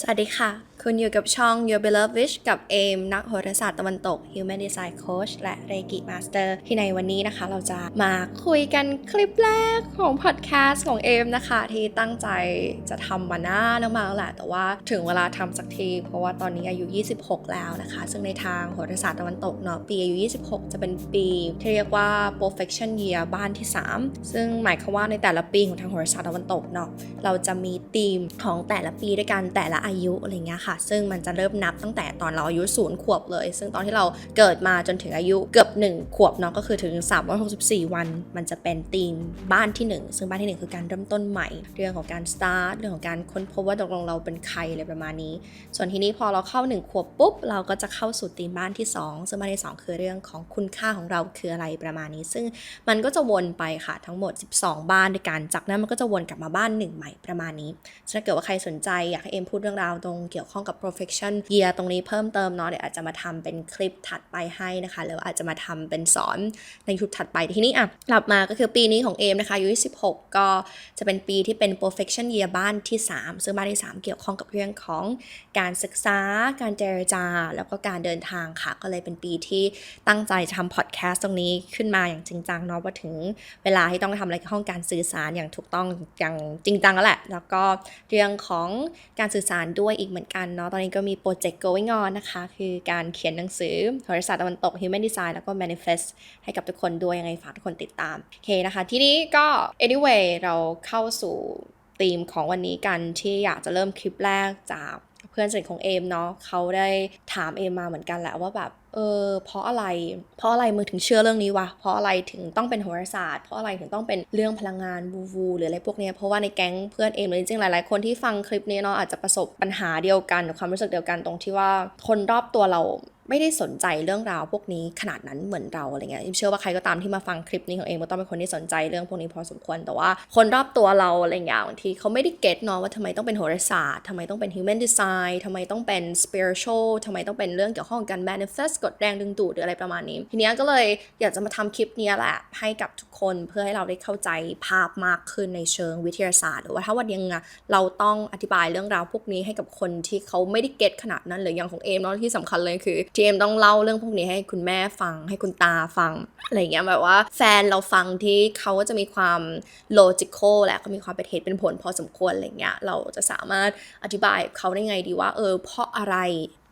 สวัสดีค่ะ คุณอยู่กับช่อง Your Beloved Wish กับเอมนักโหราศาสตร์ตะวันตก Human Design Coach และ Reiki Master ที่ในวันนี้นะคะ เราจะมาคุยกันคลิปแรกของพอดแคสต์ของเอมนะคะ ที่ตั้งใจจะทำมาหน้าแล้วมาแล้วแหละ แต่ว่าถึงเวลาทำสักที เพราะว่าตอนนี้อายุ 26 แล้วนะคะ ซึ่งในทางโหราศาสตร์ตะวันตกเนาะปีอายุ 26 จะเป็นปีที่เรียกว่า perfection year บ้านที่ 3 ซึ่งหมายความว่าในแต่ละปีของทางโหราศาสตร์ตะวันตกเนาะเราจะมีธีมของแต่ละปีด้วยกันแต่ละอายุอะไรเงี้ยค่ะ ซึ่งมันจะเริ่มนับตั้งแต่ตอนเราอายุศูนย์ขวบเลย ซึ่งตอนที่เราเกิดมาจนถึงอายุเกือบ 1 ขวบเนาะก็คือถึง364 วัน มันจะเป็นธีมบ้านที่ 1 ซึ่งบ้านที่ 1 คือการเริ่มต้นใหม่ เรื่องของการ start เรื่องของการค้นพบว่าตกลงเราเป็นใครอะไรประมาณนี้ ส่วนทีนี้พอเราเข้า 1 ขวบปุ๊บ เราก็จะเข้าสู่ธีมบ้านที่ 2 ซึ่งบ้านที่ 2 คือเรื่องของคุณค่าของเราคืออะไรประมาณนี้ ซึ่งมันก็จะวนไปค่ะทั้งหมด 12 บ้านด้วยกันจากนั้นมันก็จะวนกลับมาบ้านหนึ่งใหม่ประมาณนี้ถ้าเกิดว่าใครสนใจอยากให้เอ็มพูดเรื่องราวตรงเกี่ยวข้องกับ perfection year ตรงนี้เพิ่มเติมเนาะเดี๋ยวอาจจะมาทำเป็นคลิปถัดไปให้นะคะหรือว่าอาจจะมาทำเป็นสอนในคลิปถัดไปทีนี้อะกลับมาก็คือปีนี้ของเอมนะคะอายุ26ก็จะเป็นปีที่เป็น perfection year บ้านที่ 3 ซึ่งบ้านที่ 3 เกี่ยวข้องกับเรื่องของการศึกษา การเจรจา แล้วก็การเดินทางค่ะ ก็เลยเป็นปีที่ตั้งใจทำพอดแคสต์ตรงนี้ขึ้นมาอย่างจริงจังเนาะว่าถึงเวลาที่ต้องทำอะไรกับห้องการสื่อสารอย่างถูกต้องอย่างจริงจังแล้วแหละ แล้วก็เรื่องของการสื่อสารด้วยอีกเหมือนกันเนาะตอนนี้ก็มีโปรเจกต์ going on นะคะ คือการเขียนหนังสือโหราศาสตร์ตะวันตก Human Design แล้วก็ Manifest ให้กับทุกคนด้วยยังไงฝากทุกคนติดตามโอเคนะคะ ทีนี้ก็ anyway เราเข้าสู่ธีมของวันนี้กันที่อยากจะเริ่มคลิปแรกจากเพื่อนสนิทของเอมเนาะเขาได้ถามเอมมาเหมือนกันแหละว่าแบบ เออเพราะอะไร เพราะอะไรมึงถึงเชื่อเรื่องนี้วะ เพราะอะไรถึงต้องเป็นโหราศาสตร์ เพราะอะไรถึงต้องเป็นเรื่องพลังงานวูวูหรืออะไรพวกเนี้ย เพราะว่าในแก๊งเพื่อนเองเลยจริงๆหลาย ๆ คนที่ฟังคลิปนี้เนาะอาจจะประสบปัญหาเดียวกันหรือความรู้สึกเดียวกันตรงที่ว่าคนรอบตัวเราไม่ได้สนใจเรื่องราวพวกนี้ขนาดนั้นเหมือนเราอะไรเงี้ยเชื่อว่าใครก็ตามที่มาฟังคลิปนี้ของเองก็ต้องเป็นคนที่สนใจเรื่องพวกนี้พอสมควร แต่ว่าคนรอบตัวเราอะไรอย่างบางทีเขาไม่ได้เก็ตเนาะว่าทำไมต้องเป็นโหราศาสตร์ทำไมต้องเป็น human design ทำไมต้องเป็น spiritual ทำไมต้องเป็นเรื่องเกี่ยวข้องกับการ manifest กดแรงดึงดูดหรืออะไรประมาณนี้ ทีเนี้ยก็เลยอยากจะมาทำคลิปนี้แหละให้กับทุกคนเพื่อให้เราได้เข้าใจภาพมากขึ้นในเชิงวิทยาศาสตร์ หรือว่าถ้าวันยังไงเราต้องอธิบายเรื่องราวพวกนี้ให้กับคนที่เขาไม่ได้เก็ตขนาดนั้นหรืออย่างของเอมเนาะที่สำคัญเลยคือที่เอมต้องเล่าเรื่องพวกนี้ให้คุณแม่ฟัง ให้คุณตาฟังอะไรเงี้ยแบบว่าแฟนเราฟังที่เขาก็จะมีความ logical และก็มีความเป็นเหตุเป็นผลพอสมควรอะไรเงี้ยเราจะสามารถอธิบายเขาได้ไงดีว่าเออเพราะอะไร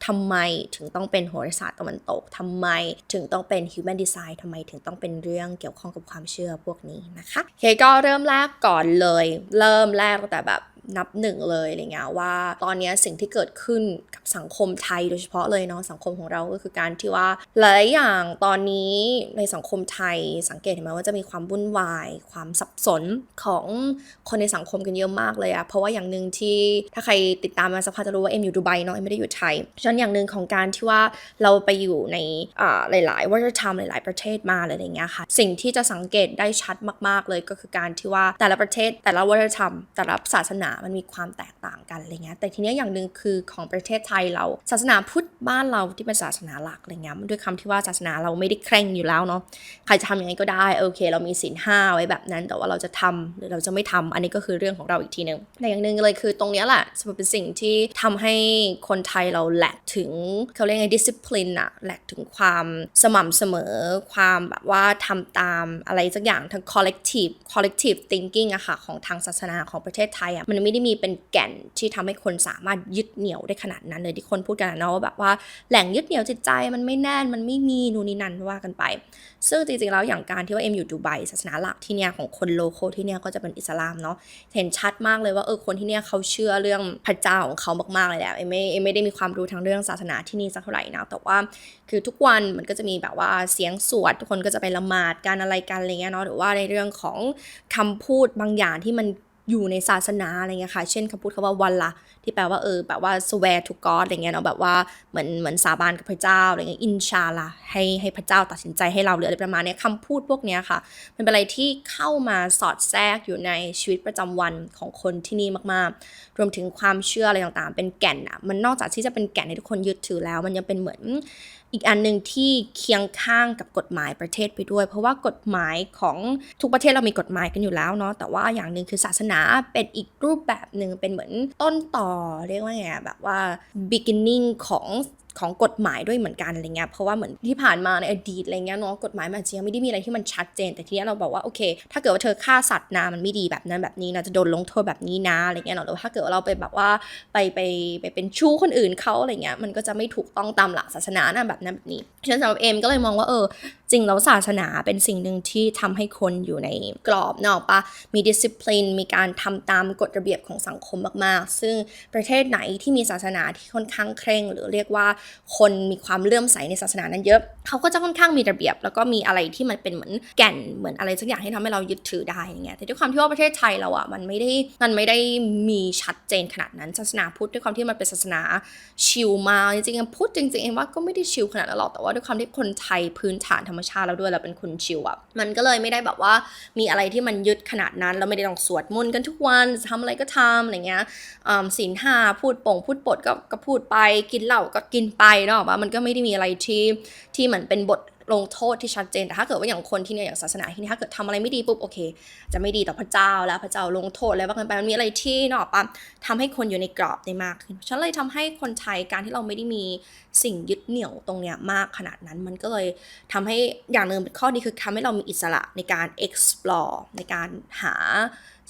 ทำไมถึงต้องเป็นโหราศาสตร์ตะวันตกทำไมถึงต้องเป็น human design ทำไมถึงต้องเป็นเรื่องเกี่ยวข้องกับความเชื่อพวกนี้นะคะเคก็เริ่มแรกก่อนเลย เริ่มแรกตั้งแต่แบบนับหนึ่งเลยอะไรเงี้ยว่าตอนนี้สิ่งที่เกิดขึ้นกับสังคมไทยโดยเฉพาะเลยเนาะสังคมของเราก็คือการที่ว่าหลายอย่างตอนนี้ในสังคมไทยสังเกตเห็นไหมว่าจะมีความวุ่นวาย ความสับสนของคนในสังคมกันเยอะมากเลยอะเพราะว่าอย่างหนึ่งที่ถ้าใครติดตามมาสักพักจะรู้ว่าเอ็มอยู่ดูไบเนาะเอ็มไม่ได้อยู่ไทยฉะันอย่างหนึ่งของการที่ว่าเราไปอยู่ในหลาย ๆ วัฒนธรรมหลาย ๆ ประเทศมาอะไรอย่างเงี้ยค่ะ สิ่งที่จะสังเกตได้ชัดมาก ๆ เลยก็คือการที่ว่าแต่ละประเทศแต่ละวัฒนธรรม แต่ละศาสนามันมีความแตกต่างกันอะไรเงี้ย แต่ทีเนี้ยอย่างหนึ่งคือของประเทศไทยเรา ศาสนาพุทธบ้านเราที่เป็นศาสนาหลักอะไรเงี้ยด้วยคำที่ว่าศาสนาเราไม่ได้เคร่งอยู่แล้วเนาะ ใครจะทำยังไงก็ได้โอเค เรามีศีลห้าไว้แบบนั้น แต่ว่าเราจะทำหรือเราจะไม่ทำอันนี้ก็คือเรื่องของเราอีกทีหนึ่งแต่อย่างหนึ่งเลยคือตรงนี้แหละจะเป็นสิ่งที่ทำให้คนไทยเราแหลกถึงเขาเรียกไง discipline อะแหลกถึงความสม่ำเสมอ ความแบบว่าทำตามอะไรสักอย่างทั้ง collective collective thinking อะค่ะ ของทางศาสนาของประเทศไทยอะมันไม่ได้มีเป็นแก่นที่ทำให้คนสามารถยึดเหนี่ยวได้ขนาดนั้นเลยที่คนพูดกันนะว่าแบบว่าแหล่งยึดเหนี่ยวจิตใจมันไม่แน่นมันไม่มีนู่นนี่นั่นว่ากันไป ซึ่งจริงๆแล้วอย่างการที่ว่าเอ็มอยู่ดูไบศาสนาหลักที่เนี่ยของคนโลโก้ที่เนี่ยก็จะเป็นอิสลามเนาะเห็นชัดมากเลยว่าเออคนที่เนี่ยเขาเชื่อเรื่องพระเจ้าของเขามากๆเลยแหละเอ็มไม่เอ็มไม่ได้มีความรู้ทางเรื่องื่องศาสนาที่นี่สักเท่าไหร่นะแต่ว่าคือทุกวันมันก็จะมีแบบว่าเสียงสวดทุกคนก็จะไปละหมาดการอะไรกันอะไรเงี้ยเนาะหรือว่าในเรื่องของคำพูดบางอย่างที่มัน อยู่ในศาสนาอะไรเงี้ยค่ะ เช่นคำพูดคำว่าวันละที่แปลว่าเออแบบว่า swear to God อะไรเงี้ยเนาะแบบว่าเหมือนเหมือนสาบานกับพระเจ้าอะไรเงี้ยอินชาละให้ให้พระเจ้าตัดสินใจให้เราหรืออะไรประมาณนี้คำพูดพวกเนี้ยค่ะ มันเป็นอะไรที่เข้ามาสอดแทรกอยู่ในชีวิตประจำวันของคนที่นี่มากๆ รวมถึงความเชื่ออะไรต่างๆ เป็นแก่นอะมันนอกจากที่จะเป็นแก่นให้ทุกคนยึดถือแล้ว มันยังเป็นเหมือน อีกอันหนึ่งที่เคียงข้างกับกฎหมายประเทศไปด้วย เพราะว่ากฎหมายของทุกประเทศเรามีกฎหมายกันอยู่แล้วเนาะแต่ว่าอย่างหนึ่งคือศาสนาเป็นอีกรูปแบบหนึ่งเป็นเหมือนต้นต่อเรียกว่าไงแบบว่า beginning ของ ของกฎหมายด้วยเหมือนกันอะไรเงี้ยเพราะว่าเหมือนที่ผ่านมาในอดีตอะไรเงี้ยเนาะกฎหมายมันจจะยังไม่ได้มีอะไรที่มันชัดเจน แต่ทีนี้เราบอกว่าโอเค ถ้าเกิดว่าเธอฆ่าสัตว์นะมันไม่ดีแบบนั้นแบบนี้นะจะโดนลงโทษแบบนี้นะอะไรเงี้ยเนาะหรือว่าถ้าเกิดว่าเราไปแบบว่าไปไปไปเป็นชู้คนอื่นเขาอะไรเงี้ยมันก็จะไม่ถูกต้องตามหลักศาสนานะแบบนั้นแบบนี้ฉะนั้นสำหรับเอมก็เลยมองว่าเออ จริงแล้วศาสนาเป็นสิ่งหนึ่งที่ทำให้คนอยู่ในกรอบเนาะปะมีดิสซิ p ลินมีการทำตามกฎระเบียบของสังคมมากๆ ซึ่งประเทศไหนที่มีศาสนาที่ค่อนข้างเคร่ง หรือเรียกว่าคนมีความเลื่อมใสในศาสนานั้นเยอะเขาก็จะค่อนข้างมีระเบียบ แล้วก็มีอะไรที่มันเป็นเหมือนแก่นเหมือนอะไรสักอย่างที่ทำให้เรายึดถือได้อย่างเงี้ยแต่ด้วยความที่ว่าประเทศไทยเราอะมันไม่ได้มันไม่ได้มีชัดเจนขนาดนั้นศาสนาพุทธด้วยความที่มันเป็นศาสนาชิลมาจริงๆพุทธจริงๆเองว่าก็ไม่ได้ชิลขนาดนั้นหรอกแต่ว่าด้วยความที่คนไทยพื้นฐานธรรมชาติเราด้วยเราเป็นคนชิลอะมันก็เลยไม่ได้แบบว่ามีอะไรที่มันยึดขนาดนั้นเราไม่ได้ต้องสวดมนต์กันทุกวันจะทำอะไรก็ทำอะไรเงี้ยศีลห้าพูดป่งพูดปดก็ก็พูดไปกินเหล้าก็กินไปเนาะว่ามันก็ไม่ได้มีอะไรที่ที่เหมือนเป็นบทลงโทษที่ชัดเจนแต่ถ้าเกิดว่าอย่างคนที่เนี่ยอย่างศาสนาที่นี่ถ้าเกิดทำอะไรไม่ดีปุ๊บโอเค จะไม่ดีต่อพระเจ้าแล้วพระเจ้าลงโทษแล้วว่ากันไปมันมีอะไรที่เนาะปะทำให้คนอยู่ในกรอบได้มากขึ้นฉันเลยทำให้คนไทยการที่เราไม่ได้มีสิ่งยึดเหนี่ยวตรงเนี้ยมากขนาดนั้นมันก็เลยทำให้อย่างหนึ่งเป็นข้อดีคือทำให้เรามีอิสระในการ explore ในการหา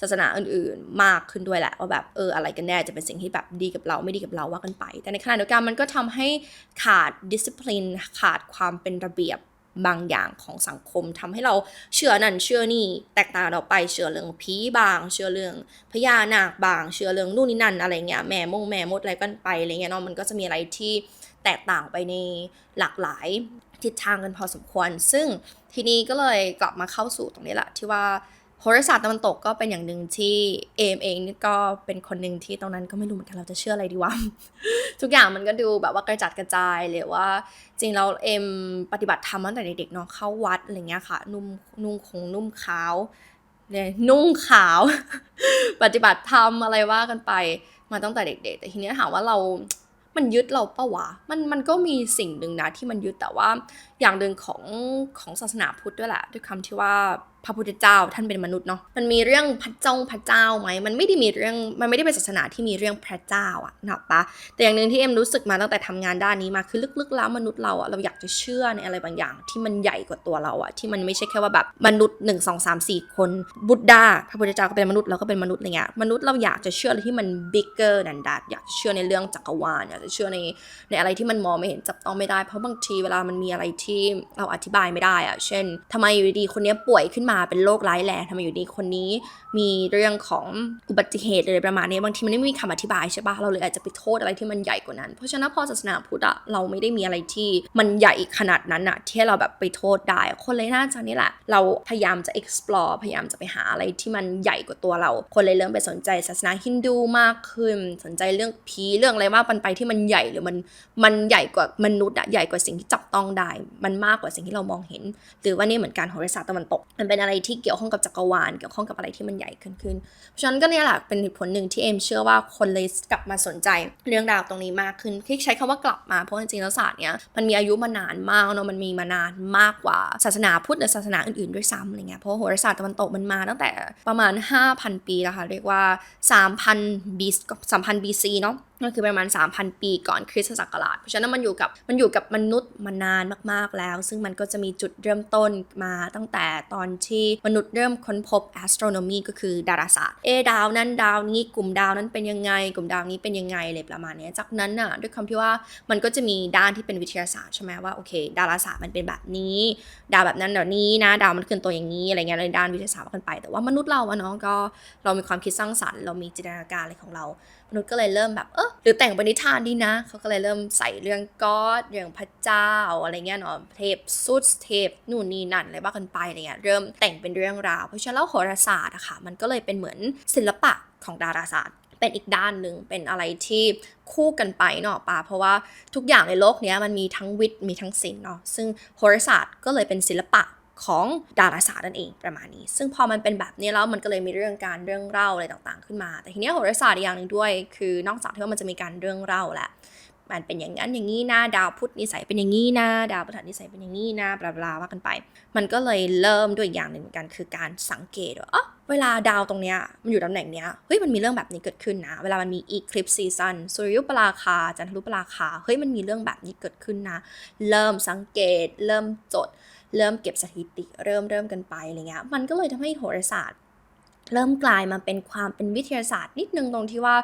ศาสนาอื่นๆ มากขึ้นด้วยแหละว่าแบบเอออะไรกันแน่จะเป็นสิ่งที่แบบดีกับเราไม่ดีกับเราว่ากันไป แต่ในขณะเดียวกันมันก็ทำให้ขาดดิสซิ p ลินขาดความเป็นระเบียบบางอย่างของสังคมทำให้เราเชื่อนั่นเชื่อนี่แตกต่างเราไปเชื่อเรื่องผีบาง เชื่อเรื่องพญานาคบาง เชื่อเรื่องนู่นนี่นั่นอะไรเงี้ยแม่มงแม่มดอะไรกันไปอะไรเงี้ยเนาะมันก็จะมีอะไรที่แตกต่างไปในหลากหลายทิศทางกันพอสมควร ซึ่งทีนี้ก็เลยกลับมาเข้าสู่ตรงนี้แหละที่ว่า โหราศาสตร์ตะวันตกก็เป็นอย่างหนึ่งที่เอมเองนี่ก็เป็นคนหนึ่งที่ตรงนั้นก็ไม่รู้เหมือนกันเราจะเชื่ออะไรดีวะ ทุกอย่างมันก็ดูแบบว่ากระจัดกระจายเลยว่าจริงเราเอมปฏิบัติธรรมตั้งแต่เด็กๆเนาะเข้าวัดอะไรเงี้ยค่ะ นุ่มนุ่งคงนุ่มขาวเนี่ยนุ่งขาว ปฏิบัติธรรมอะไรว่ากันไปมาตั้งแต่เด็ก ๆ แต่ทีนี้ถามว่าเรา มันยึดเราปะวะ มันมันก็มีสิ่งหนึ่งนะที่มันยึดแต่ว่าอย่างหนึ่งของของศาสนาพุทธด้วยแหละด้วยคำที่ว่า พระพุทธเจ้าท่านเป็นมนุษย์เนาะมันมีเรื่องพระเจ้าพระเจ้าไหมมันไม่ได้มีเรื่องมันไม่ได้เป็นศาสนาที่มีเรื่องพระเจ้าอะนะปะแต่อย่างหนึ่งที่เอ็มรู้สึกมาตั้งแต่ทำงานด้านนี้มาคือลึกๆแล้วมนุษย์เราอะเราอยากจะเชื่อในอะไรบางอย่าง ที่มันใหญ่กว่าตัวเราอะที่มันไม่ใช่แค่ว่าแบบมนุษย์หนึ่งสองสามสี่คนบุตดาพระพุทธเจ้าก็เป็นมนุษย์เราก็เป็นมนุษย์อะไรเงี้ยมนุษย์เราอยากจะเชื่ออะไรที่มัน bigger than that อยากจะเชื่อในเรื่องจักรวาลอยากจะเชื่อในในอะไรที่มันมองไม่เห็นจับต้องไม่ได้เพราะบางทีเวลามันมีอะไรที่เราอธิบายไม่ได้อะเช่นทำไมอยู่ดีคนนี้ป่วยขึ้นมาเป็นโรคร้ายแรงทำไมอยู่ดีคนนี้ มีเรื่องของอุบัติเหตุอะไรประมาณนี้บางทีมันไม่มีคำอธิบายใช่ปะเราเลยอาจจะไปโทษอะไรที่มันใหญ่กว่านั้น เพราะฉะนั้นพอศาสนาพุทธอะเราไม่ได้มีอะไรที่มันใหญ่ขนาดนั้นอะที่เราแบบไปโทษได้ คนเลยน่าจะนี่แหละ เราพยายามจะ explore พยายามจะไปหาอะไรที่มันใหญ่กว่าตัวเรา คนเลยเริ่มไปสนใจศาสนาฮินดูมากขึ้น สนใจเรื่องผีเรื่องอะไรมากปันไปที่มันใหญ่หรือมันมันใหญ่กว่ามนุษย์อะใหญ่กว่าสิ่งที่จับต้องได้ มันมากกว่าสิ่งที่เรามองเห็น หรือว่านี่เหมือนการโหราศาสตร์ตะวันตกมันเป็นอะไรที่เกี่ยวข้องกับจักรวาลเกี่ยวข้องกับอะไรที่มันใหญ่ขึ้นขึ้นเพราะฉะนั้นก็เนี่ยแหละเป็นเหตุผลหนึ่งที่เอมเชื่อว่าคนเลยกลับมาสนใจเรื่องราวตรงนี้มากขึ้นที่ใช้คำว่ากลับมาเพราะจริงๆแล้วศาสตร์เนี้ยมันมีอายุมานานมากเนาะมันมีมานานมากกว่าศาสนาพุทธหรือศาสนาอื่นๆด้วยซ้ำอะไรเงี้ยเพราะโหราศาสตร์ตะวันตกมันมาตั้งแต่ประมาณ 5,000 ปีแล้วค่ะเรียกว่า 3,000บี3,000 BC เนาะ นั่นคือประมาณ 3,000 ปีก่อนคริสตศักราช เพราะฉะนั้นมันอยู่กับมันอยู่กับมนุษย์มานานมากๆแล้ว ซึ่งมันก็จะมีจุดเริ่มต้นมาตั้งแต่ตอนที่มนุษย์เริ่มค้นพบ astronomy ก็คือดาราศาสตร์ เอดาวนั้นดาวนี้กลุ่มดาวนั้นเป็นยังไง กลุ่มดาวนี้เป็นยังไงเลยประมาณนี้ จากนั้นน่ะด้วยคำที่ว่ามันก็จะมีด้านที่เป็นวิทยาศาสตร์ใช่ไหมว่าโอเค ดาราศาสตร์มันเป็นแบบนี้ ดาวแบบนั้นแบบนี้นะ ดาวมันขึ้นตัวอย่างนี้อะไรเงี้ยในด้านวิทยาศาสตร์กันไป แต่ว่ามนุษย์เราอะเนาะก็เรามีความคิดสร้างสรรค์เรามีจินตนาการอะไรของเรา นุษย์ก็เลยเริ่มแบบเออหรือแต่งปณิธานดีนะ เขาก็เลยเริ่มใส่เรื่องก็อดเรื่องพระเจ้าอะไรเงี้ยเนาะเทพสุดเทพนู่นนี่นั่นอะไรบ้ากันไปอะไรเงี้ยเริ่มแต่งเป็นเรื่องราว เพราะฉะนั้นแล้วโหราศาสตร์อะค่ะมันก็เลยเป็นเหมือนศิลปะของดาราศาสตร์เป็นอีกด้านหนึ่งเป็นอะไรที่คู่กันไปเนาะปาเพราะว่าทุกอย่างในโลกนี้มันมีทั้งวิทย์มีทั้งศิลป์เนาะซึ่งโหราศาสตร์ก็เลยเป็นศิลปะ ของดาราศาสตร์นั่นเองประมาณนี้ ซึ่งพอมันเป็นแบบนี้แล้วมันก็เลยมีเรื่องการเรื่องเล่าอะไรต่างๆ ขึ้นมา แต่ทีนี้โหราศาสตร์อีกอย่างหนึ่งด้วย คือนอกจากที่ว่ามันจะมีการเรื่องเล่าแหละมันเป็นอย่างนั้นอย่างนี้นะดาวพุธนิสัยเป็นอย่างนี้นะดาวพฤหัสนิสัยเป็นอย่างนี้นะบลาบลาว่ากันไป มันก็เลยเริ่มด้วยอย่างหนึ่งเหมือนกันคือการสังเกตว่าอ๋อเวลาดาวตรงเนี้ยมันอยู่ตำแหน่งเนี้ยเฮ้ยมันมีเรื่องแบบนี้เกิดขึ้นนะ เวลามันมี eclipse season สุริยุปราคาจันทรุปราคาเฮ้ยมันมีเรื่องแบบนี้เกิดขึ้นนะ เริ่มสังเกต เริ่มจด เริ่มเก็บสถิติเริ่มเริ่มกันไปอะไรเงี้ยมันก็เลยทำให้โหราศาสตร์ เริ่มกลายมาเป็นความเป็นวิทยาศาสตร์นิดนึงตรงที่ว่า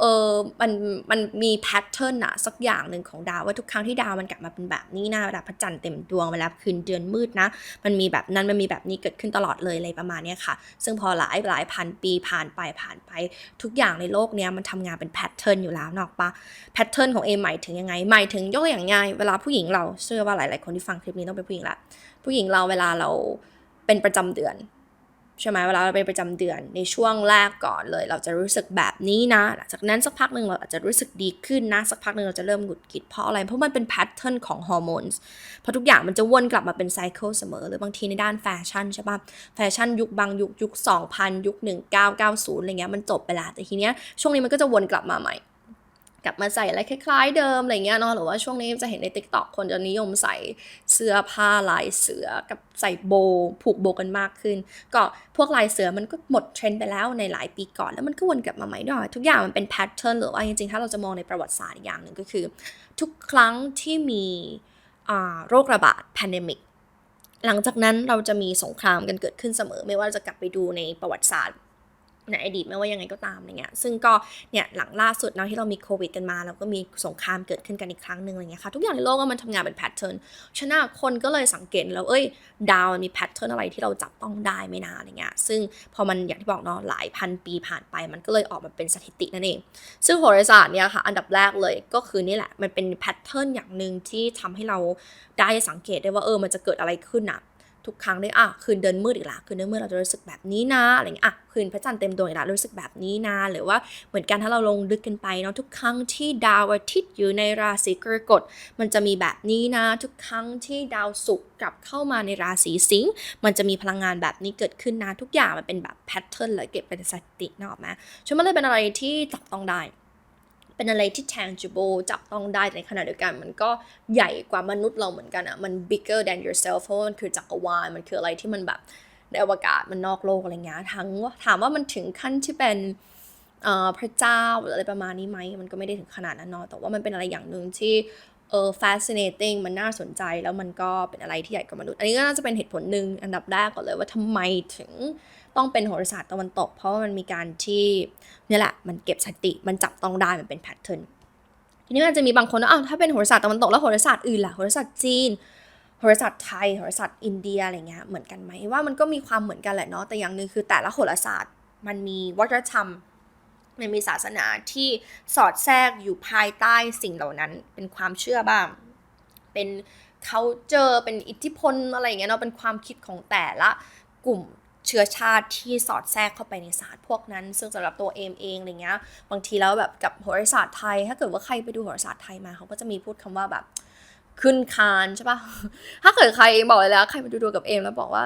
เออมันมันมีแพทเทิร์นอะสักอย่างหนึ่งของดาวว่าทุกครั้งที่ดาวมันกลับมาเป็นแบบนี้นะเวลาพระจันทร์เต็มดวงเวลาคืนเดือนมืดนะ มันมีแบบนั้นมันมีแบบนี้เกิดขึ้นตลอดเลยอะไรประมาณนี้ค่ะ ซึ่งพอหลายหลายพันปีผ่านไปผ่านไป ทุกอย่างในโลกเนี้ยมันทำงานเป็นแพทเทิร์นอยู่แล้วนอกปะแพทเทิร์นของเอหมายถึงยังไงหมายถึงยกตัวอย่างง่ายเวลาผู้หญิงเราเชื่อว่าหลาย ๆ คนที่ฟังคลิปนี้ต้องเป็นผู้หญิงละผู้หญิงเราเวลาเราเป็นประจำเดือน ใช่ไหมเวลาเราเป็นประจำเดือนในช่วงแรกก่อนเลย เราจะรู้สึกแบบนี้นะ หลังจากนั้นสักพักหนึ่งเราอาจจะรู้สึกดีขึ้นนะ สักพักหนึ่งเราจะเริ่มหงุดหงิดเพราะอะไร เพราะมันเป็นแพทเทิร์นของฮอร์โมนเพราะทุกอย่างมันจะวนกลับมาเป็นไซเคิลเสมอ หรือบางทีในด้านแฟชั่นใช่ปะแฟชั่นยุคบางยุคยุค 2000 ยุค 1990อะไรเงี้ยมันจบไปแล้วแต่ทีเนี้ยช่วงนี้มันก็จะวนกลับมาใหม่ กลับมาใส่อะไรคล้าย ๆ เดิมอะไรเงี้ยเนาะหรือว่าช่วงนี้จะเห็นใน t ิ k t o k คนจะนิยมใส่เสื้อผ้าลายเสือกับใส่โบผูกโบกันมากขึ้น ก็พวกลายเสือมันก็หมดเทรนด์ไปแล้วในหลายปีก่อน แล้วมันก็วนกลับมาใหม่ด้วยทุกอย่างมันเป็นแพทเทิร์นหรือว่าจริงๆ ถ้าเราจะมองในประวัติศาสตร์อย่างหนึ่งก็คือ ทุกครั้งที่มีโรคระบาด pandemic หลังจากนั้นเราจะมีสงครามกันเกิดขึ้นเสมอ ไม่ว่าจะกลับไปดูในประวัติศาสตร์ ในอดีตไม่ว่ายังไงก็ตามอะไรเงี้ย ซึ่งก็เนี่ยหลังล่าสุดเนาะที่เรามีโควิดกันมาเราก็มีสงครามเกิดขึ้นกันอีกครั้งหนึ่งอะไรเงี้ยค่ะ ทุกอย่างในโลกมันทำงานเป็นแพทเทิร์นฉะนั้นคนก็เลยสังเกตแล้ว เอ้ย ดาวมีแพทเทิร์นอะไรที่เราจับต้องได้ไม่นานอะไรเงี้ย ซึ่งพอมันอย่างที่บอกเนาะหลายพันปีผ่านไป มันก็เลยออกมาเป็นสถิตินั่นเอง ซึ่งโหราศาสตร์เนี่ยค่ะอันดับแรกเลยก็คือนี่แหละมันเป็นแพทเทิร์นอย่างหนึ่งที่ทำให้เราได้สังเกตได้ว่าเออมันจะเกิดอะไรขึ้นอะ ทุกครั้งได้อะคืนเดินมืดอีกละคืนเดินมืดเราจะรู้สึกแบบนี้นะอะไรเงี้ยอะคืนพระจันทร์เต็มดวงอีกละรู้สึกแบบนี้นะหรือว่าเหมือนกันถ้าเราลงลึกกันไปเนาะทุกครั้งที่ดาวอาทิตย์อยู่ในราศีกรกฎมันจะมีแบบนี้นะ ทุกครั้งที่ดาวศุกร์กลับเข้ามาในราศีสิงห์มันจะมีพลังงานแบบนี้เกิดขึ้นนะทุกอย่างมันเป็นแบบแพทเทิร์นเลยเก็บเป็นสถิตินกออกไหมฉันมันเลยเป็นอะไรที่จับต้องได้ เป็นอะไรที่ tangible จับต้องได้ในขณะเดียวกัน มันก็ใหญ่กว่ามนุษย์เราเหมือนกันอะมัน bigger than yourself เพราะว่ามันคือจักรวาลมันคืออะไรที่มันแบบในอวกาศมันนอกโลกอะไรเงี้ยทั้งถามว่ามันถึงขั้นที่เป็นพระเจ้าหรืออะไรประมาณนี้ไหมมันก็ไม่ได้ถึงขนาดนั้นเนาะแต่ว่ามันเป็นอะไรอย่างหนึ่งที่เออ fascinating มันน่าสนใจแล้วมันก็เป็นอะไรที่ใหญ่กว่ามนุษย์ อันนี้ก็น่าจะเป็นเหตุผลหนึ่งอันดับแรกก่อนเลยว่าทำไมถึง ต้องเป็นโหราศาสตร์ตะวันตก เพราะว่ามันมีการที่นี่แหละมันเก็บสติมันจับต้องได้มันเป็นแพทเทิร์นทีนี้มันจะมีบางคนว่าอ้าวถ้าเป็นโหราศาสตร์ตะวันตกแล้วโหราศาสตร์อื่นล่ะโหราศาสตร์จีนโหราศาสตร์ไทยโหราศาสตร์อินเดียอะไรเงี้ยเหมือนกันไหมว่ามันก็มีความเหมือนกันแหละเนาะแต่อย่างหนึ่งคือแต่ละโหราศาสตร์มันมีวัฒนธรรมมันมีศาสนาที่สอดแทรกอยู่ภายใต้สิ่งเหล่านั้น เป็นความเชื่อบ้าง เป็น culture เป็นอิทธิพลอะไรอย่างเงี้ยเนาะเป็นความคิดของแต่ละกลุ่ม เชื้อชาติที่สอดแทรกเข้าไปในศาสตร์พวกนั้น ซึ่งสำหรับตัวเอมเองอะไรเงี้ยบางทีแล้วแบบกับโหราศาสตร์ไทย ถ้าเกิดว่าใครไปดูโหราศาสตร์ไทยมาเขาก็จะมีพูดคำว่าแบบขึ้นคานใช่ปะถ้าเกิดใครบอกเลยแล้วใครไปดูดวงกับเอมแล้วบอกว่า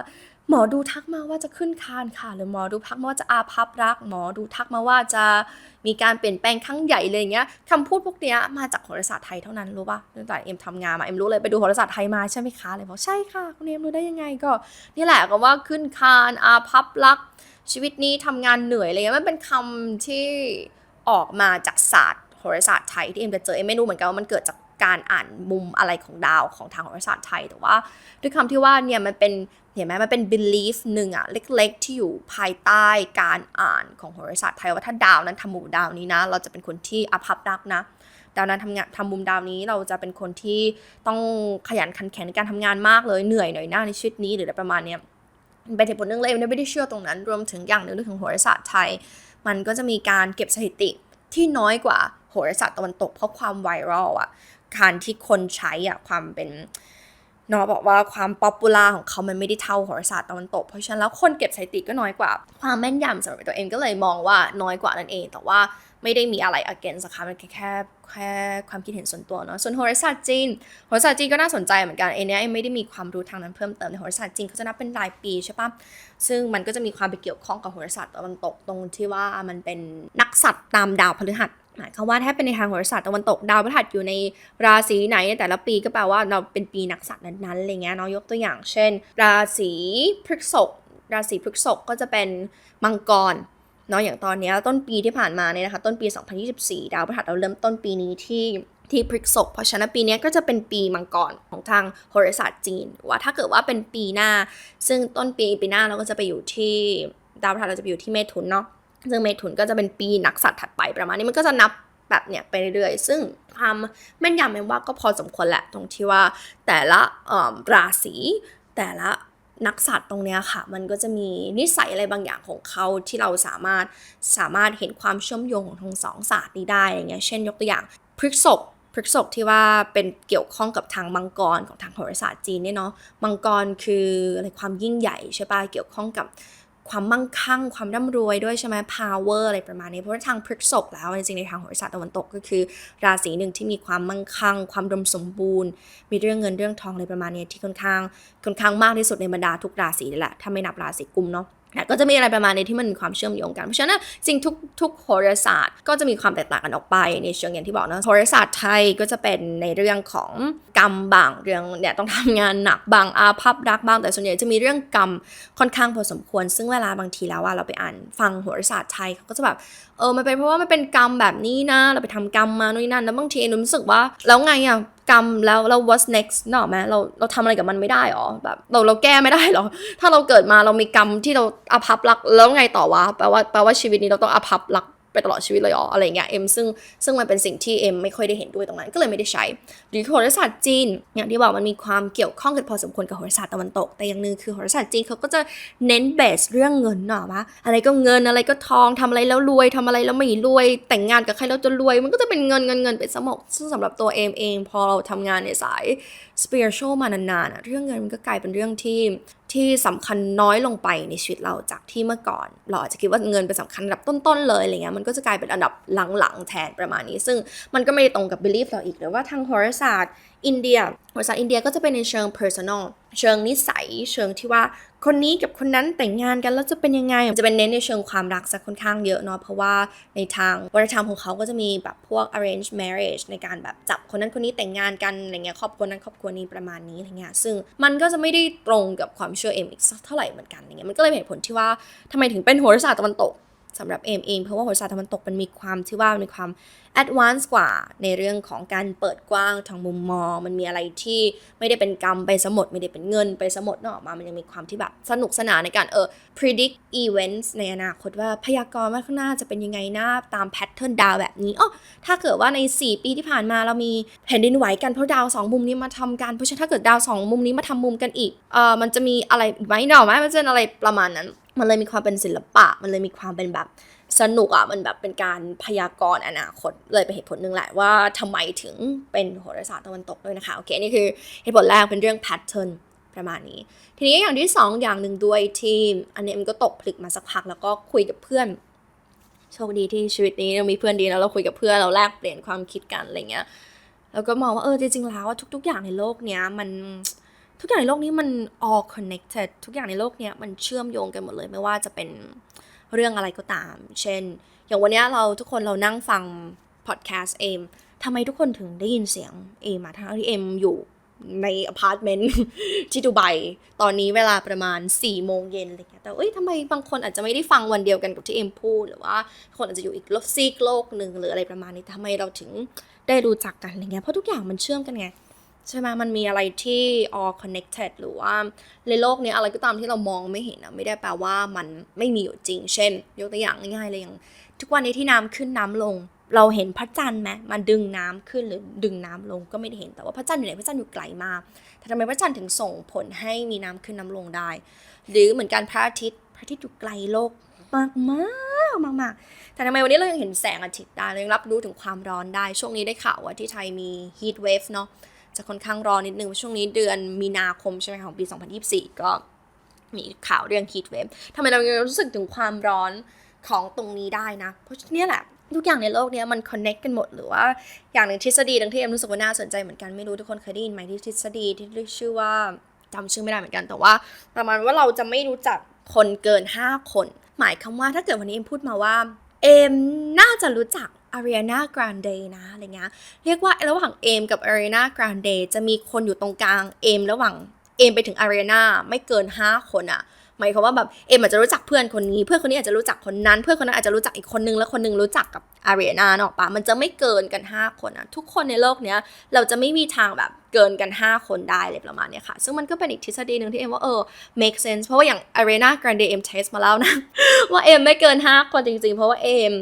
หมอดูทักมาว่าจะขึ้นคานค่ะ หรือหมอดูทักมาว่าจะอาภัพรัก หมอดูทักมาว่าจะมีการเปลี่ยนแปลงครั้งใหญ่เลยอย่างเงี้ยคำพูดพวกเนี้ยมาจากโหราศาสตร์ไทยเท่านั้นรู้ปะตั้งแต่เอ็มทำงานมาเอ็มรู้เลยไปดูโหราศาสตร์ไทยมาใช่ไหมคะเลยบอกใช่ค่ะคุณเอ็มรู้ได้ยังไงก็นี่แหละก็ว่าขึ้นคานอาภัพรัก ชีวิตนี้ทำงานเหนื่อยอะไรเงี้ยมันเป็นคำที่ออกมาจากศาสตร์โหราศาสตร์ไทยที่เอ็มจะเจอเอ็มไม่รู้เหมือนกันว่ามันเกิดจาก การอ่านมุมอะไรของดาวของทางโหราศาสตร์ไทย แต่ว่าด้วยคำที่ว่าเนี่ยมันเป็นเห็นไหมมันเป็น belief หนึ่งอะเล็กๆ ที่อยู่ภายใต้การอ่านของโหราศาสตร์ไทยว่าถ้าดาวนั้นทำมุมดาวนี้นะ เราจะเป็นคนที่อภัพรักนะดาวนั้นทำงานทำมุมดาวนี้เราจะเป็นคนที่ต้องขยันขันแข็งในการทำงานมากเลยเหนื่อยหน่อยหน้าในชีวิตนี้หรืออะไรประมาณเนี้ยเป็นเหตุผลหนึ่งเลยไม่ได้เชื่อตรงนั้น รวมถึงอย่างหนึ่งเรื่องของโหราศาสตร์ไทย มันก็จะมีการเก็บสถิติที่น้อยกว่าโหราศาสตร์ตะวันตกเพราะความไวรัลอะ การที่คนใช้อะความเป็นเนาะบอกว่าความป๊อปปูล่าของเขามันไม่ได้เท่าโหราศาสตร์ตะวันตก เพราะฉะนั้นแล้วคนเก็บสถิติก็น้อยกว่า ความแม่นยำสำหรับตัวเองก็เลยมองว่าน้อยกว่านั่นเอง แต่ว่าไม่ได้มีอะไร against นะคะมันแค่แค่แค่ความคิดเห็นส่วนตัวเนาะ ส่วนโหราศาสตร์จีน โหราศาสตร์จีนก็น่าสนใจเหมือนกัน เอเนี้ยไม่ได้มีความรู้ทางนั้นเพิ่มเติมในโหราศาสตร์จีนเขาจะนับเป็นรายปีใช่ปะซึ่งมันก็จะมีความไปเกี่ยวข้องกับโหราศาสตร์ตะวันตกตรงที่ว่ามันเป็นนักสัตว์ตามดาวพฤหัส หมายความว่าถ้าเป็นในทางโหราศาสตร์ตะวันตกดาวพฤหัสอยู่ในราศีไหนในแต่ละปีก็แปลว่าเราเป็นปีนักสัตว์นั้นๆอะไรเงี้ยเนาะยกตัวอย่าง เช่น ราศีพฤษภราศีพฤษภก็จะเป็นมังกรเนาะอย่างตอนนี้ต้นปีที่ผ่านมาเนี่ยนะคะต้นปี 2024 ดาวพฤหัสเราเริ่มต้นปีนี้ที่ที่พฤษภเพราะฉะนั้นปีนี้ก็จะเป็นปีมังกรของทางโหราศาสตร์จีนว่าถ้าเกิดว่าเป็นปีหน้า ซึ่งต้นปีปีหน้าเราก็จะไปอยู่ที่ดาวพฤหัสเราจะไปอยู่ที่เมถุนเนาะ ซึ่งเมถุนก็จะเป็นปีนักสัตว์ถัดไปประมาณนี้มันก็จะนับแบบเนี้ยไปเรื่อยๆ ซึ่งความแม่นยำแม่ว่าก็พอสมควรแหละ ตรงที่ว่าแต่ละราศีแต่ละนักสัตว์ตรงเนี้ยค่ะ มันก็จะมีนิสัยอะไรบางอย่างของเขาที่เราสามารถสามารถเห็นความเชื่อมโยงของทั้งสองศาสตร์นี้ได้อย่างเงี้ยเช่นยกตัวอย่างพฤษภพฤษภที่ว่าเป็นเกี่ยวข้องกับทางมังกรของทางโหราศาสตร์จีนเนี่ยเนาะมังกรคืออะไรความยิ่งใหญ่ใช่ปะเกี่ยวข้องกับ ความมั่งคั่ง ความร่ำรวยด้วยใช่ไหม power อะไรประมาณนี้ เพราะว่าทางพฤกษกแล้ว จริงๆ ในทางโหราศาสตร์ตะวันตกก็คือ ราศีหนึ่งที่มีความมั่งคั่ง ความดมสมบูรณ์ มีเรื่องเงินเรื่องทองอะไรประมาณนี้ที่ค่อนข้างค่อนข้างมากที่สุดในบรรดาทุกราศีเลยแหละ ถ้าไม่นับราศีกุมเนาะ แต่ก็จะมีอะไรประมาณนี้ที่มันมีความเชื่อมโยงกัน เพราะฉะนั้นจริงทุกทุกโหราศาสตร์ก็จะมีความแตกต่างกันออกไปในเชิงอย่างที่บอกนะโหราศาสตร์ไทยก็จะเป็นในเรื่องของกรรมบางเรื่องเนี่ยต้องทำงานหนักบางอาภัพรักบางแต่ส่วนใหญ่จะมีเรื่องกรรมค่อนข้างพอสมควร ซึ่งเวลาบางทีแล้วว่าเราไปอ่านฟังโหราศาสตร์ไทยเขาก็จะแบบเออมันเป็นเพราะว่ามันเป็นกรรมแบบนี้นะ เราไปทำกรรมมาโน่นนั่นแล้วบางทีเอ็นรู้สึกว่าแล้วไงอะ กรรมแล้วเรา what's next นอกไหมเราเราทำอะไรกับมันไม่ได้หรอแบบเราเราแก้ไม่ได้หรอ ถ้าเราเกิดมาเรามีกรรมที่เราอาภัพรักแล้วไงต่อวะแปลว่าแปลว่าชีวิตนี้เราต้องอาภัพรัก ไปตลอดชีวิตเลยอ๋ออะไรเงี้ยเอ็มซึ่งซึ่งมันเป็นสิ่งที่เอ็มไม่ค่อยได้เห็นด้วยตรงนั้นก็เลยไม่ได้ใช้ หรือโหราศาสตร์จีน อย่างที่บอกมันมีความเกี่ยวข้องกันพอสมควรกับโหราศาสตร์ตะวันตก แต่อย่างหนึ่งคือโหราศาสตร์จีนเขาก็จะเน้นเบสเรื่องเงินเนาะวะอะไรก็เงินอะไรก็ทองทำอะไรแล้วรวยทำอะไรแล้วไม่รวย แต่งงานกับใครแล้วจะรวย มันก็จะเป็นเงินเงินเงินเป็นสมองซึ่งสำหรับตัวเอ็มเองพอเราทำงานในสาย spiritual มานานๆอะเรื่องเงินมันก็กลายเป็นเรื่องที่ ที่สำคัญน้อยลงไปในชีวิตเราจากที่เมื่อก่อน เราอาจจะคิดว่าเงินเป็นสำคัญอันดับต้นๆเลยอะไรเงี้ยมันก็จะกลายเป็นอันดับหลังๆแทนประมาณนี้ ซึ่งมันก็ไม่ได้ตรงกับ belief เราอีกหรือว่าทางโหราศาสตร์ อินเดียโหราศาสตร์อินเดียก็จะเป็นในเชิง personal เชิงนิสัย เชิงที่ว่าคนนี้กับคนนั้นแต่งงานกันแล้วจะเป็นยังไง จะเป็นเน้นในเชิงความรักซะค่อนข้างเยอะเนาะเพราะว่าในทางวัฒนธรรมของเขาก็จะมีแบบพวก arrange marriage ในการแบบจับคนนั้นคนนี้แต่งงานกันอะไรเงี้ยครอบครัวนั้นครอบครัวนี้ประมาณนี้อะไรเงี้ยซึ่งมันก็จะไม่ได้ตรงกับความเชื่อเอ็มอีกสักเท่าไหร่เหมือนกันอะไรเงี้ยมันก็เลยเป็นเหตุผลที่ว่าทำไมถึงเป็นโหราศาสตร์ตะวันตกสำหรับเอมเองเพราะว่าโหราศาสตร์ตะวันตกมันมีความที่ว่ามันมี ความ advance กว่าในเรื่องของการเปิดกว้างทางมุมมอง มันมีอะไรที่ไม่ได้เป็นกรรมไปสมดไม่ได้เป็นเงินไปสมดนอกมา มันยังมีความที่แบบสนุกสนานในการเออ predict events ในอนาคตว่าพยากรณ์ว่าข้างหน้าจะเป็นยังไงหน้าตามแพทเทิร์นดาวแบบนี้อ๋อถ้าเกิดว่าใน 4 ปีที่ผ่านมาเรามีแผ่นดินไหวกันเพราะดาวสองมุมนี้มาทำกันเพราะฉะนั้นถ้าเกิดดาวสองมุมนี้มาทำมุมกันอีกเออมันจะมีอะไรไหมเนาะไหมมันจะเป็นอะไรประมาณนั้น มันเลยมีความเป็นศิลปะ มันเลยมีความเป็นแบบ สนุกอะมันแบบเป็นการพยากรณ์อนาคตเลยเป็นเหตุผลหนึ่งแหละว่าทำไมถึงเป็นโหราศาสตร์ตะวันตกด้วยนะคะโอเคนี่คือเหตุผลแรกเป็นเรื่อง pattern ประมาณนี้ ทีนี้อย่างที่สองอย่างหนึ่งด้วยที่อันนี้มันก็ตกผลึกมาสักพักแล้วก็คุยกับเพื่อนโชคดีที่ชีวิตนี้เรามีเพื่อนดีแล้วเราคุยกับเพื่อนเราแลกเปลี่ยนความคิดกันอะไรเงี้ยแล้วก็มองว่าเออจริงๆแล้วว่าทุก ๆ อย่างในโลกเนี้ยมันทุกอย่างในโลกนี้มัน all connected ทุกอย่างในโลกเนี้ยมันเชื่อมโยงกันหมดเลยไม่ว่าจะเป็น เรื่องอะไรก็ตาม เช่น อย่างวันนี้เราทุกคนเรานั่งฟังพอดแคสต์เอมทำไมทุกคนถึงได้ยินเสียงเอมมาทั้งที่เอมอยู่ในอพาร์ตเมนต์ที่ดูไบตอนนี้เวลาประมาณ4ี่โมงเย็นอะไรเงี้ยแต่เอ้ยทำไมบางคนอาจจะไม่ได้ฟังวันเดียวกันกับที่เอมพูด หรือว่าคนอาจจะอยู่อีกโลกซีกโลกหนึ่งหรืออะไรประมาณนี้ทำไมเราถึงได้รู้จักกันอะไรเงี้ยเพราะทุกอย่างมันเชื่อมกันไง ใช่ไหมมันมีอะไรที่ all connected หรือว่าในโลกนี้อะไรก็ตามที่เรามองไม่เห็นนะไม่ได้แปลว่ามันไม่มีอยู่จริง เช่น ยกตัวอย่างง่ายๆเลยอย่าง ทุกวันนี้ที่น้ำขึ้นน้ำลง เราเห็นพระจันทร์ไหมมันดึงน้ำขึ้นหรือดึงน้ำลงก็ไม่ได้เห็นแต่ว่าพระจันทร์อยู่ไหนพระจันทร์อยู่ไกลมากแต่ทำไมพระจันทร์ถึงส่งผลให้มีน้ำขึ้นน้ำลงได้ หรือเหมือนกันพระอาทิตย์ พระอาทิตย์อยู่ไกลโลกมากมากมากมากแต่ทำไมวันนี้เรายังเห็นแสงอาทิตย์ได้เรายังรับรู้ถึงความร้อนได้ ช่วงนี้ได้ข่าวว่าที่ไทยมี heat wave เนาะ จะค่อนข้างร้อนนิดนึงช่วงนี้เดือนมีนาคมใช่ไหมของปี 2024 ก็มีข่าวเรื่อง heat wave ทำไมเรายังรู้สึกถึงความร้อนของตรงนี้ได้นะ เพราะเนี่ยแหละทุกอย่างในโลกนี้มัน connect กันหมดหรือว่าอย่างหนึ่งทฤษฎีดังที่เอ็มรู้สึกว่าน่าสนใจเหมือนกันไม่รู้ทุกคนเคยได้ยินไหมที่ทฤษฎีที่เรียกชื่อว่าจำชื่อไม่ได้เหมือนกันแต่ว่าประมาณว่าเราจะไม่รู้จักคนเกิน 5 คน หมายคำว่าถ้าเกิดวันนี้เอ็มพูดมาว่าเอ็มน่าจะรู้จัก Ariana Grande นะอะไรเงี้ยเรียกว่าระหว่างเอมกับ Ariana Grande จะมีคนอยู่ตรงกลางเอมระหว่างเอมไปถึง Ariana ไม่เกิน 5 คนอะหมายความว่าแบบเอมอาจจะรู้จักเพื่อนคนนี้ เพื่อนคนนี้อาจจะรู้จักคนนั้น เพื่อนคนนั้นอาจจะรู้จักอีกคนนึงแล้วคนนึงรู้จักกับ Ariana เนกอะปะมันจะไม่เกินกัน 5 คนอะทุกคนในโลกเนี้ยเราจะไม่มีทางแบบเกินกัน 5 คนได้เลยประมาณเนี้ยค่ะ ซึ่งมันก็เป็นอีกทฤษฎีหนึ่งที่เอมว่าเออ make sense เพราะว่าอย่าง Arena Grande เอม test มาแล้วนะ ว่าเอมไม่เกิน 5 คนจริงๆ เพราะว่าเอม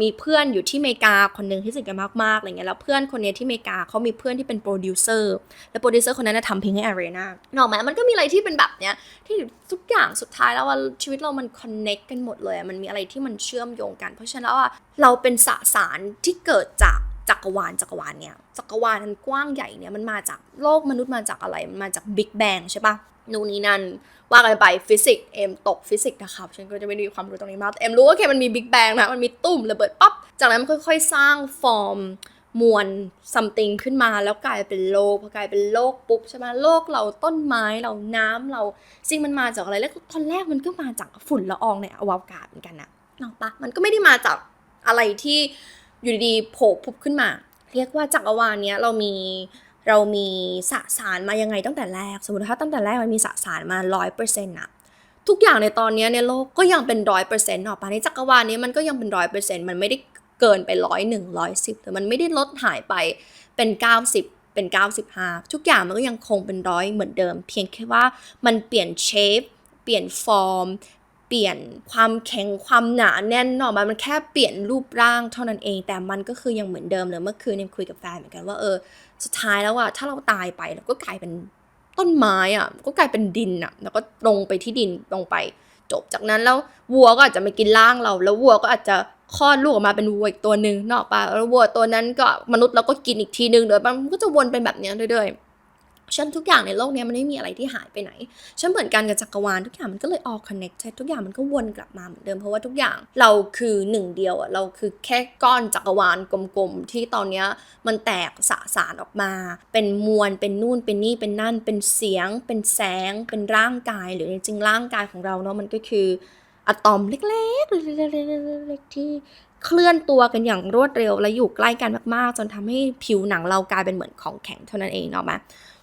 มีเพื่อนอยู่ที่อเมริกาคนหนึ่งที่สนิทกันมากๆอะไรเงี้ยแล้วเพื่อนคนนี้ที่อเมริกาเขามีเพื่อนที่เป็นโปรดิวเซอร์แล้วโปรดิวเซอร์คนนั้นนะทำเพลงให้ Arena นกออกไหมมันก็มีอะไรที่เป็นแบบเนี้ยที่ทุกอย่างสุดท้ายแล้วว่าชีวิตเรามัน connect กันหมดเลยมันมีอะไรที่มันเชื่อมโยงกัน เพราะฉะนั้นแล้วอะเราเป็นสสารที่เกิดจากจักรวาลจักรวาลเนี่ยจักรวาลมันกว้างใหญ่เนี่ยมันมาจากโลกมนุษย์มาจากอะไรมันมาจากบิ๊กแบงใช่ปะ นู่นนี่นั่นว่ากันไปฟิสิกส์เอ็มตกฟิสิกส์นะครับฉันก็จะไม่ได้มีความรู้ตรงนี้มากแต่เอ็มรู้ว่าเคมันมีบิ๊กแบงนะมันมีตุ่มระเบิดปั๊บจากนั้นมันค่อย ๆ สร้างฟอร์มมวล something ขึ้นมาแล้วกลายเป็นโลกพอกลายเป็นโลกปุ๊บใช่ไหมโลกเราต้นไม้เราน้ำเราสิ่งมันมาจากอะไรแล้วตอนแรกมันก็มาจากฝุ่นละอองในอวกาศเหมือนกันนะเนาะปะมันก็ไม่ได้มาจากอะไรที่อยู่ดีๆโผล่พุบขึ้นมา เรียกว่าจักรวาลเนี้ยเรามี เรามีสสารมายังไงตั้งแต่แรก สมมติถ้าตั้งแต่แรกมันมีสสารมาร้อยเปอร์เซ็นต์อะทุกอย่างในตอนนี้ในโลกก็ยังเป็นร้อยเปอร์เซ็นต์ออกไปในจักรวาลนี้มันก็ยังเป็นร้อยเปอร์เซ็นต์มันไม่ได้เกินไปร้อยหนึ่งร้อยสิบหรือมันไม่ได้ลดหายไปเป็นเก้าสิบเป็นเก้าสิบห้าทุกอย่างมันก็ยังคงเป็นร้อยเหมือนเดิม เพียงแค่ว่ามันเปลี่ยนเชฟเปลี่ยนฟอร์ม เปลี่ยนความแข็งความหนาแน่นออกมามันแค่เปลี่ยนรูปร่างเท่านั้นเอง แต่มันก็คือยังเหมือนเดิมเลยเมื่อคืนเนี่ยคุยกับแฟนเหมือนกันว่าเออ สุดท้ายแล้วอะถ้าเราตายไปเราก็กลายเป็นต้นไม้อะก็กลายเป็นดินอะแล้วก็ลงไปที่ดินลงไป จบจากนั้นแล้ววัวก็อาจจะมากินร่างเรา แล้ววัวก็อาจจะคลอดลูกออกมาเป็นวัวอีกตัวหนึ่งนอกปะแล้ววัวตัวนั้นก็มนุษย์เราก็กินอีกทีหนึ่งเดี๋ยวมันก็จะวนเป็นแบบเนี้ยเรื่อยๆ ฉันทุกอย่างในโลกเนี้ยมันไม่มีอะไรที่หายไปไหน ฉันเหมือนกันกับจักรวาลทุกอย่างมันก็เลย all connected ทุกอย่างมันก็วนกลับมาเหมือนเดิมเพราะว่าทุกอย่างเราคือหนึ่งเดียวอะเราคือแค่ก้อนจักรวาลกลมๆ ที่ตอนนี้มันแตกสสารออกมา เป็นมวลเป็นนู่นเป็นนี่เป็นนั่น เป็นเสียง เป็นแสง เป็นร่างกาย หรือจริงๆร่างกายของเราเนาะมันก็คืออะตอมเล็กๆๆๆๆที่เคลื่อนตัวกันอย่างรวดเร็วและอยู่ใกล้กันมากๆ จนทำให้ผิวหนังเรากลายเป็นเหมือนของแข็งเท่านั้นเองเนาะไหม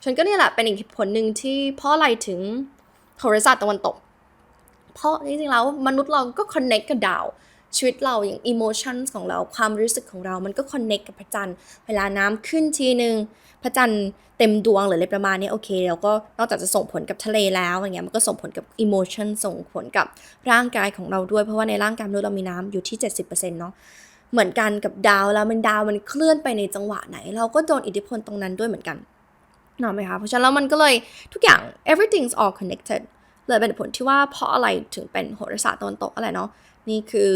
ฉันก็เนี่ยแหละเป็นอีกผลหนึ่งที่เพราะอะไรถึงโหราศาสตร์ตะวันตก เพราะจริงๆแล้วมนุษย์เราก็ connect กับดาวชีวิตเราอย่าง emotions ของเราความรู้สึกของเรา มันก็ connect กับพระจันทร์เวลาน้ำขึ้นทีหนึ่งพระจันทร์เต็มดวงหรืออะไรประมาณนี้โอเคแล้วก็นอกจากจะส่งผลกับทะเลแล้วอย่างเงี้ยมันก็ส่งผลกับ emotion ส่งผลกับร่างกายของเราด้วยเพราะว่าในร่างกายมนุษย์เรามีน้ำอยู่ที่ 70%เนาะเหมือนกันกับดาวแล้วมันดาวมันเคลื่อนไปในจังหวะไหน เราก็โดนอิทธิพลตรงนั้นด้วยเหมือนกันเนาะไหมคะ เพราะฉะนั้นแล้วมันก็เลยทุกอย่าง everything's all connected เลยเป็นผลที่ว่าเพราะอะไรถึงเป็นโหราศาสตร์ตะวันตกอะไรเนาะนี่คือ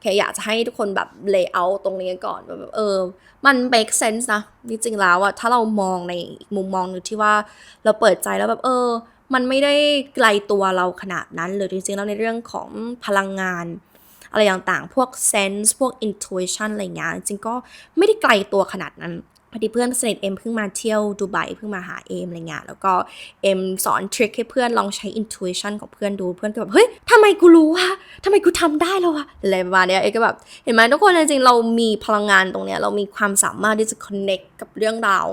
แค่อยากจะให้ทุกคนแบบ lay out ตรงนี้ก่อนแบบเออ มัน make sense นะจริงๆแล้วอะถ้าเรามองในอีกมุมมองหนึงที่ว่าเราเปิดใจแล้วแบบเออ มันไม่ได้ไกลตัวเราขนาดนั้นเลยจริงๆแล้วในเรื่องของพลังงาน อะไรต่างๆ พวก sense พวก intuition อะไรเงี้ยจริงก็ไม่ได้ไกลตัวขนาดนั้น พอดีเพื่อนสนิทเอ็มเพิ่งมาเที่ยวดูไบเพิ่งมาหาเอ็มอะไรเงี้ยแล้วก็เอ็มสอนทริคให้เพื่อนลองใช้ intuition ของเพื่อนดูเพื่อนก็แบบเฮ้ยทำไมกูรู้วะทำไมกูทำได้แล้ววะอะไรประมาณเนี้ยเอ็มก็แบบเห็นไหมทุกคนจริงๆเรามีพลังงานตรงเนี้ยเรามีความสามารถที่จะ connect กับเรื่องราว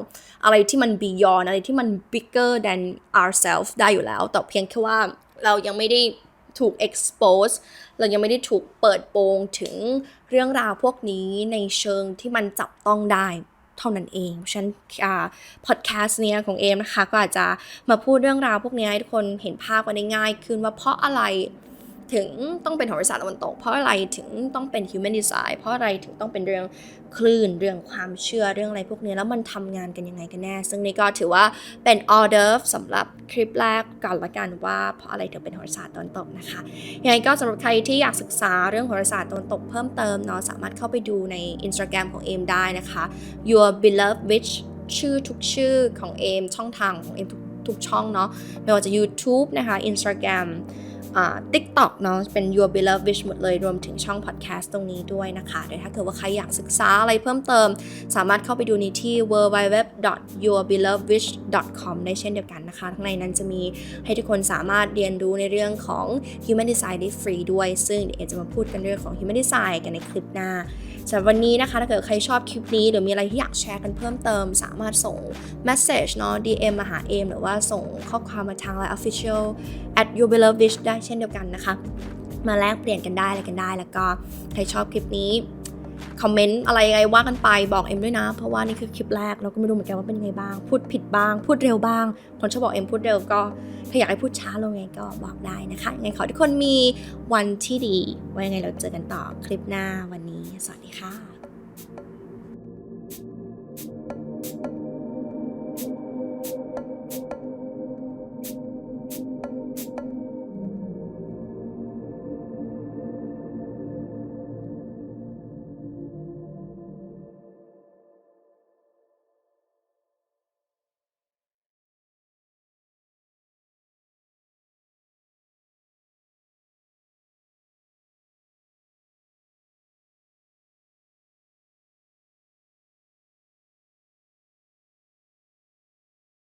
อะไรที่มัน beyond อะไรที่มัน bigger than ourselves ได้อยู่แล้ว แต่เพียงแค่ว่าเรายังไม่ได้ถูก expose เรายังไม่ได้ถูกเปิดโปงถึงเรื่องราวพวกนี้ในเชิงที่มันจับต้องได้ เท่านั้นเองฉันพอดแคสต์เนี้ยของเอมนะคะ ก็อาจจะมาพูดเรื่องราวพวกนี้ให้ทุกคนเห็นภาพกันได้ง่ายขึ้นว่าเพราะอะไร ถึงต้องเป็นโหราศาสตร์ตะวันตก เพราะอะไรถึงต้องเป็น human design เพราะอะไรถึงต้องเป็นเรื่องคลื่นเรื่องความเชื่อเรื่องอะไรพวกนี้แล้วมันทำงานกันยังไงกันแน่ ซึ่งนี่ก็ถือว่าเป็นออเดอร์สำหรับคลิปแรกกันละกันว่าเพราะอะไรถึงเป็นโหราศาสตร์ตะวันตกนะคะยังไงก็สำหรับใครที่อยากศึกษาเรื่องโหราศาสตร์ตะวันตกเพิ่มเติมเนาะสามารถเข้าไปดูใน Instagram ของเอมได้นะคะ Your Beloved Witch ชื่อทุกชื่อของเอมช่องทางของเอมทุกทุกช่องเนาะไม่ว่าจะ YouTube นะคะ Instagram อ่า TikTok เนาะเป็น Your Beloved Wish หมดเลยรวมถึงช่อง podcast ตรงนี้ด้วยนะคะเดี๋ยวถ้าเกิดว่าใครอยากศึกษาอะไรเพิ่มเติม สามารถเข้าไปดูในที่ www. yourbelovedwish. com ได้เช่นเดียวกันนะคะ ข้างในนั้นจะมีให้ทุกคนสามารถเรียนรู้ในเรื่องของ Human Design ได้ฟรีด้วย ซึ่งเดี๋ยวเอจะมาพูดกันเรื่องของ Human Design กันในคลิปหน้า สำหรับวันนี้นะคะ ถ้าเกิดใครชอบคลิปนี้ หรือมีอะไรที่อยากแชร์กันเพิ่มเติม สามารถส่ง message เนาะ DM มาหาเอมหรือว่าส่งข้อความมาทาง Line official at youbelovedish ได้เช่นเดียวกันนะคะ มาแลกเปลี่ยนกันได้อะไรกันได้ แล้วก็ใครชอบคลิปนี้ คอมเมนต์อะไรยังไงว่ากันไปบอกเอ็มด้วยนะ เพราะว่านี่คือคลิปแรกเราก็ไม่รู้เหมือนกันว่าเป็นยังไงบ้าง พูดผิดบ้าง พูดเร็วบ้าง คนชอบบอกเอ็มพูดเร็วก็ถ้าอยากให้พูดช้าลงไงก็บอกได้นะคะยังไงขอทุกคนมีวันที่ดีไว้ยังไงเราเจอกันต่อคลิปหน้าวันนี้ สวัสดีค่ะ